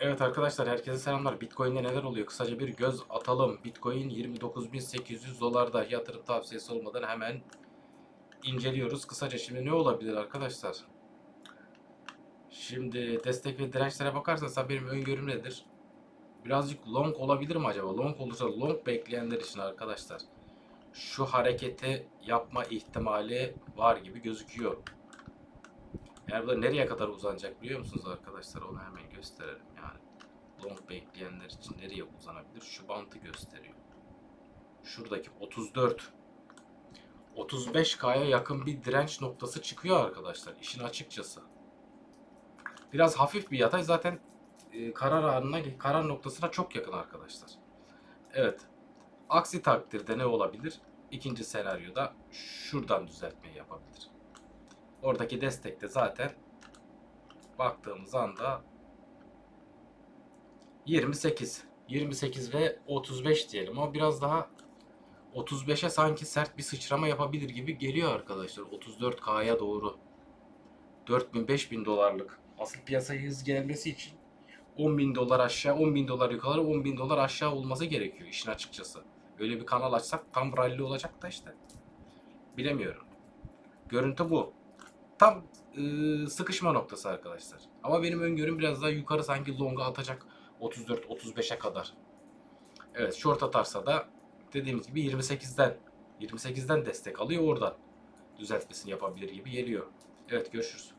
Evet arkadaşlar herkese selamlar. Bitcoin'de neler oluyor? Kısaca bir göz atalım. Bitcoin 29.800 dolarda yatırım tavsiyesi olmadan hemen inceliyoruz. Kısaca şimdi ne olabilir arkadaşlar? Şimdi destek ve dirençlere bakarsanız benim öngörüm nedir? Birazcık long olabilir mi acaba? Long olursa long bekleyenler için arkadaşlar şu hareketi yapma ihtimali var gibi gözüküyor. Yani bu da nereye kadar uzanacak biliyor musunuz arkadaşlar? Onu hemen gösterelim yani. Long bekleyenler için nereye uzanabilir? Şu bantı gösteriyor. Şuradaki 34 35K'ya yakın bir direnç noktası çıkıyor arkadaşlar. işin açıkçası. Biraz hafif bir yatay zaten e, karar anına, karar noktasına çok yakın arkadaşlar. Evet. Aksi takdirde ne olabilir? İkinci senaryoda şuradan düzeltmeyi yapabilir. Oradaki destek de zaten baktığımız anda 28. 28 ve 35 diyelim. O biraz daha 35'e sanki sert bir sıçrama yapabilir gibi geliyor arkadaşlar. 34K'ya doğru. 4000-5000 dolarlık. Asıl piyasaya hız gelmesi için 10 bin dolar aşağı, 10 bin dolar yukarı, 10 bin dolar aşağı olması gerekiyor işin açıkçası. Öyle bir kanal açsak tam rally olacak da işte. Bilemiyorum. Görüntü bu. Tam ıı, sıkışma noktası arkadaşlar. Ama benim öngörüm biraz daha yukarı sanki longa atacak 34-35'e kadar. Evet short atarsa da dediğimiz gibi 28'den 28'den destek alıyor oradan düzeltmesini yapabilir gibi geliyor. Evet görüşürüz.